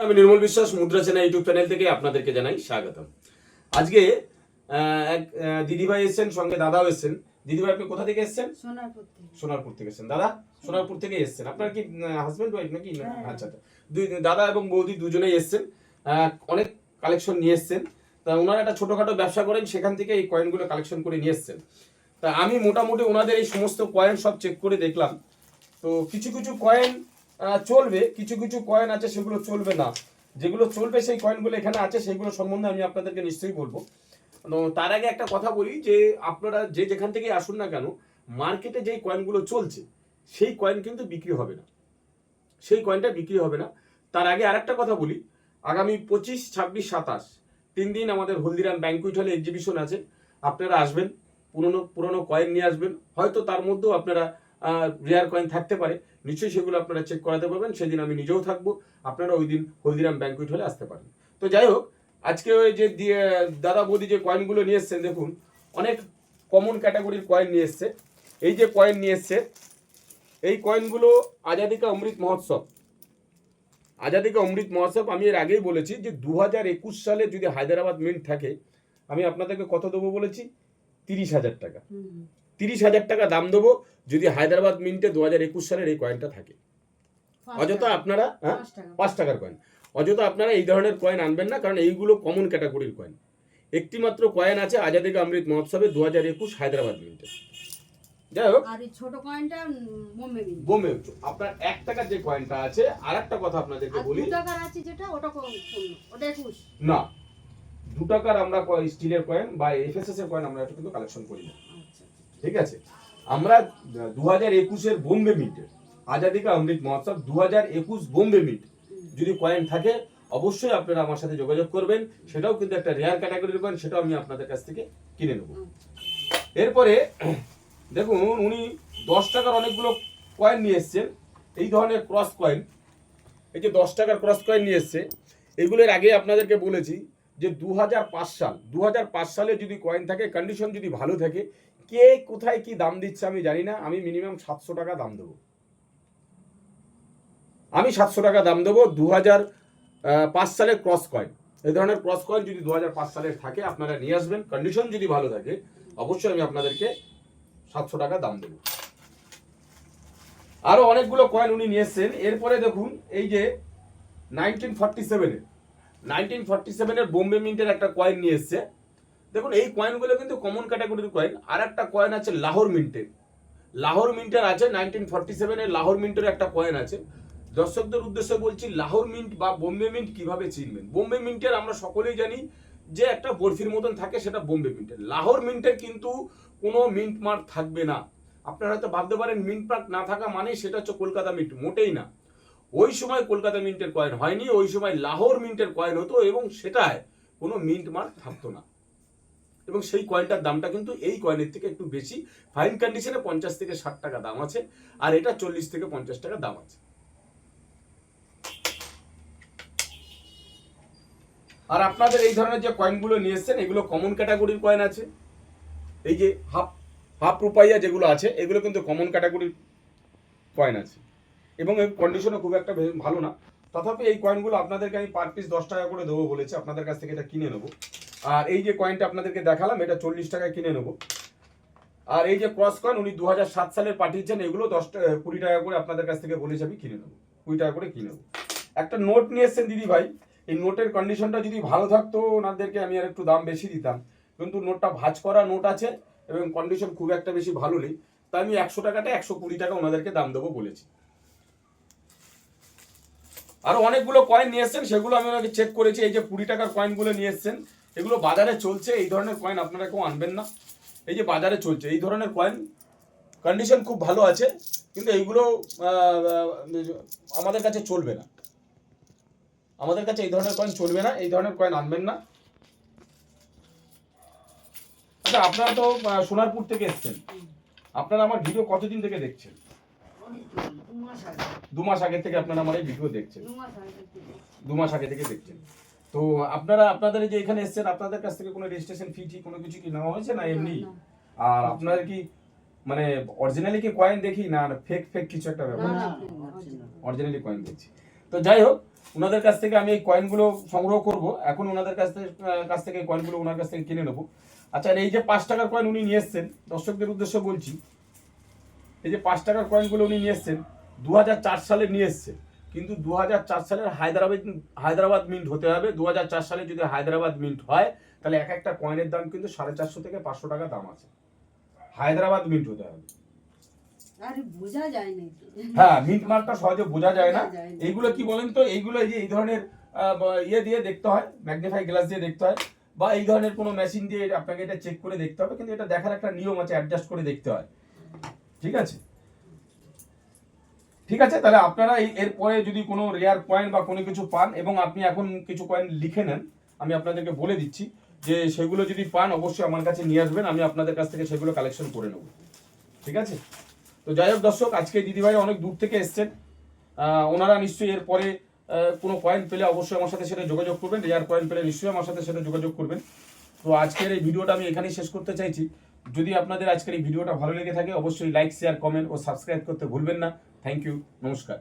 আমি নির্মল বিশ্বাস মুদ্রা চেনা ইউটিউব চ্যানেল থেকে আপনাদেরকে জানাই স্বাগতম। আজকে এক দিদিভাই এসেছেন সঙ্গে দাদাও এসেছেন। দিদিভাই আপনি কোথা থেকে এসেছেন? সোনারপুর থেকে। সোনারপুর থেকে এসেছেন। দাদা সোনারপুর থেকে এসেছেন। আপনার কি হাজবেন্ড ওয়াইফ নাকি? হ্যাঁ। আচ্ছা আচ্ছা। দুই দাদা এবং বৌদি দুজনেই এসেছেন। অনেক কালেকশন নিয়ে এসেছেন। তা ওনারা একটা ছোটখাটো ব্যবসা করেন সেখান থেকে এই কয়েনগুলো কালেকশন করে নিয়ে এসেছেন। তা আমি মোটামুটি ওনাদের এই সমস্ত কয়েন সব চেক করে দেখলাম। তো কিছু কিছু কয়েন চলবে, কিছু কিছু কয়েন আছে সেগুলো চলবে না। যেগুলো চলবে সেই কয়েনগুলো এখানে আছে, সেগুলো সম্বন্ধে আমি আপনাদেরকে নিশ্চয়ই বলব। তার আগে একটা কথা বলি যে, আপনারা যে যেখান থেকে আসুন না কেন মার্কেটে যেই কয়েনগুলো চলছে, সেই কয়েন কিন্তু বিক্রি হবে না। সেই কয়েনটা বিক্রি হবে না। তার আগে আরেকটা কথা বলি, আগামী পঁচিশ, ছাব্বিশ, সাতাশ, তিন দিন আমাদের হলদিরাম ব্যাঙ্কুইট হলে এক্সিবিশন আছে। আপনারা আসবেন, পুরনো পুরনো কয়েন নিয়ে আসবেন। হয়তো তার মধ্যেও আপনারা রেয়ার কয়েন থাকতে পারে। নিশ্চয়ই সেগুলো আপনারা চেক করাতে পারবেন। সেদিন আমি নিজেও থাকব। আপনারা ওই দিন হলদিরাম ব্যাঙ্কুইট হলে আসতে পারেন। তো যাই হোক, আজকে ওই যে দাদা বৌদি যে কয়েনগুলো নিয়ে এসছেন, দেখুন, অনেক কমন ক্যাটাগরির কয়েন নিয়ে এসছে। এই যে কয়েন নিয়ে এসছে, এই কয়েনগুলো আজাদিকা অমৃত মহোৎসব। আজাদিকা অমৃত মহোৎসব, আমি এর আগেই বলেছি যে দু একুশ সালে যদি হায়দ্রাবাদ মিন্ট থাকে, আমি আপনাদেরকে কত দেবো বলেছি? তিরিশ হাজার টাকা। তিরিশ হাজার টাকা দাম দেবো যদি হায়দ্রাবাদ মিন্টে দু হাজার একুশ সালের এই কয়েনটা থাকে। অযথা আপনারা হ্যাঁ? পাঁচ টাকার কয়েন অযথা আপনারা এই ধরনের কয়েন আনবেন না কারণ এইগুলো কমন ক্যাটাগরির কয়েন একটি মাত্র কয়েন আছে আজাদিকা অমৃত মহোৎসবে দু হাজার একুশ হায়দ্রাবাদ মিন্টে। যাই হোক। আর ছোট কয়েনটা বোম্বে আপনার এক টাকার যে কয়েনটা আছে আর একটা কথা আপনাদেরকে বলি। দু টাকার আছে যেটা ওটা কম কম। ওটা একুশ। না। দু টাকার আমরা স্টিলের কয়েন বা এফএসএস এর কয়েন আমরা একটু কিন্তু কালেকশন করি না। ঠিক আছে? আমরা দু হাজার একুশের বোম্বে মিন্টের আজাদিকা অমৃত মহোৎসব দু হাজার একুশ বোম্বে মিন্ট যদি কয়েন থাকে, অবশ্যই আপনারা আমার সাথে যোগাযোগ করবেন। সেটাও কিন্তু একটা রেয়ার ক্যাটাগরির কয়েন সেটাও আমি আপনাদের কাছ থেকে কিনে নেব। এরপরে, দেখুন, উনি দশ টাকার অনেকগুলো কয়েন নিয়ে এসছেন। এই ধরনের ক্রস কয়েন এই যে দশ টাকার ক্রস কয়েন নিয়ে এসছে, এগুলোর আগে আপনাদেরকে বলেছি যে দু হাজার পাঁচ সাল দু হাজার পাঁচ সালে যদি কয়েন থাকে কন্ডিশন যদি ভালো থাকে, কে কোথায় কি দাম দিচ্ছে আমি জানি না, আমি মিনিমাম সাতশো টাকা দাম দেবো। আমি সাতশো টাকা দাম দেবো দু হাজার পাঁচ সালের ক্রস কয়েন এই ধরনের ক্রস কয়েন যদি দু হাজার পাঁচ সালের থাকে, আপনারা নিয়ে আসবেন। কন্ডিশন যদি ভালো থাকে, অবশ্যই আমি আপনাদেরকে সাতশো টাকা দাম দেবো। আরও অনেকগুলো কয়েন উনি নিয়ে এসছেন। এরপরে দেখুন, এই যে নাইনটিন ফর্টি সেভেনের নাইনটিন ফর্টি সেভেনের বোম্বে মিন্টের একটা কয়েন নিয়ে এসছে। দেখুন, এই কয়েনগুলো কিন্তু কমন ক্যাটাগরির কয়েন আর একটা কয়েন আছে লাহোর মিন্টের লাহোর মিন্টের আছে, নাইনটিন ফর্টি সেভেনের লাহোর মিন্টের একটা কয়েন আছে। দর্শকদের উদ্দেশ্যে বলছি, লাহোর মিন্ট বা বোম্বে মিন্ট কীভাবে চিনবেন? বোম্বে মিন্টের আমরা সকলেই জানি যে একটা বরফির মতন থাকে, সেটা বোম্বে মিন্টের। লাহোর মিন্টের কিন্তু কোনো মিন্ট মার্ক থাকবে না। আপনারা হয়তো ভাবতে পারেন, মিন্ট মার্ক না থাকা মানেই সেটা হচ্ছে কলকাতা মিন্ট, মোটেই না। ওই সময় কলকাতা মিন্টের কয়েন হয়নি, ওই সময় লাহোর মিন্টের কয়েন হতো এবং সেটায় কোনো মিন্ট মার্ক থাকতো না। এবং সেই কয়েনটার দামটা কিন্তু এই কয়েনের থেকে একটু বেশি। ফাইন কন্ডিশনে পঞ্চাশ থেকে ষাট টাকা দাম আছে, আর এটা চল্লিশ থেকে পঞ্চাশ টাকা দাম আছে। আর আপনাদের এই ধরনের যে কয়েনগুলো নিয়ে এসছেন, এগুলো কমন ক্যাটাগরির কয়েন আছে। এই যে হাফ হাফ রুপাইয়া যেগুলো আছে, এগুলো কিন্তু কমন ক্যাটাগরির কয়েন আছে। এবং এর কন্ডিশনও খুব একটা ভালো না। তথাপি এই কয়েনগুলো আপনাদেরকে আমি পার পিস দশ টাকা করে দেবো বলেছি, আপনাদের কাছ থেকে এটা কিনে নেব। আর এই যে কয়েনটা আপনাদেরকে দেখালাম, এটা চল্লিশ টাকায় কিনে নেব। আর এই যে ক্রস কয়েন উনি দু সালের পাঠিয়েছেন, এগুলো দশ কুড়ি টাকা করে আপনাদের কাছ থেকে বলেছি আমি কিনে নেব। কুড়ি টাকা করে কিনে নেব। একটা নোট নিয়ে এসছেন দিদি ভাই, এই নোটের কন্ডিশনটা যদি ভালো থাকতো, ওনাদেরকে আমি আর একটু দাম বেশি দিতাম। কিন্তু নোটটা ভাঁজ করা নোট আছে এবং কন্ডিশন খুব একটা বেশি ভালো নেই। তাই আমি একশো টাকাটা একশো কুড়ি টাকা ওনাদেরকে দাম দেবো বলেছি। আরও অনেকগুলো কয়েন নিয়ে এসছেন, সেগুলো আমি ওনাকে চেক করেছি, এই যে কুড়ি টাকার কয়েনগুলো নিয়ে এসছেন। এগুলো বাজারে চলছে, এই ধরনের কয়েন আপনারা কেউ আনবেন না। এই যে বাজারে চলছে, এই ধরনের কয়েন কন্ডিশন খুব ভালো আছে, কিন্তু এইগুলো আমাদের কাছে চলবে না। আমাদের কাছে এই ধরনের কয়েন চলবে না, এই ধরনের কয়েন আনবেন না। আচ্ছা আপনারা তো সোনারপুর থেকে এসছেন। আপনারা আমার ভিডিও কতদিন থেকে দেখছেন? দু মাস আগে। থেকে আপনারা আমার এই ভিডিও দেখছেন। দু মাস আগে থেকে। দেখছেন। তো আপনারা আপনাদের যে এখানে এসেছেন আপনাদের কাছ থেকে কোনো রেজিস্ট্রেশন ফি টি কোনো কিছু কি নেওয়া হয়েছে না এমনি? আর আপনাদের কি মানে অরিজিনালি কি কয়েন দেখি না ফেক ফেক কিছু একটা ব্যাপার। অরিজিনালি কয়েন দেখছি। তো যাই হোক ওনাদের কাছ থেকে আমি এই কয়েনগুলো সংগ্রহ করব। এখন ওনাদের কাছ থেকে কাছ থেকে কয়েনগুলো ওনার কাছ থেকে কিনে নেব। আচ্ছা এই যে পাঁচ টাকার কয়েন উনি নিয়ে এসছেন দর্শকদের উদ্দেশ্যে বলছি এই যে পাঁচ টাকার কয়েনগুলো উনি নিয়ে এসছেন দু সালে নিয়ে এসছে। কিন্তু দু সালের হায়দ্রাবাদ হায়দ্রাবাদ মিন্ট হতে হবে। দু হাজার চার সালে যদি হায়দ্রাবাদ মিন্ট হয় তাহলে এক একটা কয়েনের দাম কিন্তু সাড়ে চারশো থেকে পাঁচশো টাকা দাম আছে। হায়দ্রাবাদ মিন্ট হতে হবে। হ্যাঁ মিন্ট মার্কটা সহজে বোঝা যায় না। বোঝা যায় না। এইগুলো কি বলেন তো? এইগুলো এই যে এই ধরনের ইয়ে দিয়ে দেখতে হয় ম্যাগনিফাই গ্লাস দিয়ে দেখতে হয় বা এই ধরনের কোনো মেশিন দিয়ে আপনাকে এটা চেক করে দেখতে হবে। কিন্তু এটা দেখার একটা নিয়ম আছে অ্যাডজাস্ট করে দেখতে হয়। ঠিক আছে? ঠিক আছে? তাহলে আপনারা এই এরপরে যদি কোনো রেয়ার কয়েন বা কোনো কিছু পান এবং আপনি এখন কিছু কয়েন লিখে নেন, আমি আপনাদেরকে বলে দিচ্ছি যে সেগুলো যদি পান, অবশ্যই আমার কাছে নিয়ে আসবেন, আমি আপনাদের কাছ থেকে সেগুলো কালেকশন করে নেব। ঠিক আছে? তো যাই হোক দর্শক, আজকে দিদিভাই অনেক দূর থেকে এসছেন। ওনারা নিশ্চয়ই এরপরে কোনো কয়েন পেলে অবশ্যই আমার সাথে সেটা যোগাযোগ করবেন। রেয়ার কয়েন পেলে নিশ্চয়ই আমার সাথে সেটা যোগাযোগ করবেন। তো আজকের এই ভিডিওটা আমি এখানেই শেষ করতে চাইছি। যদি আপনাদের আজকের এই ভিডিওটা ভালো লেগে থাকে, অবশ্যই লাইক শেয়ার কমেন্ট ও সাবস্ক্রাইব করতে ভুলবেন না। থ্যাংক ইউ নমস্কার।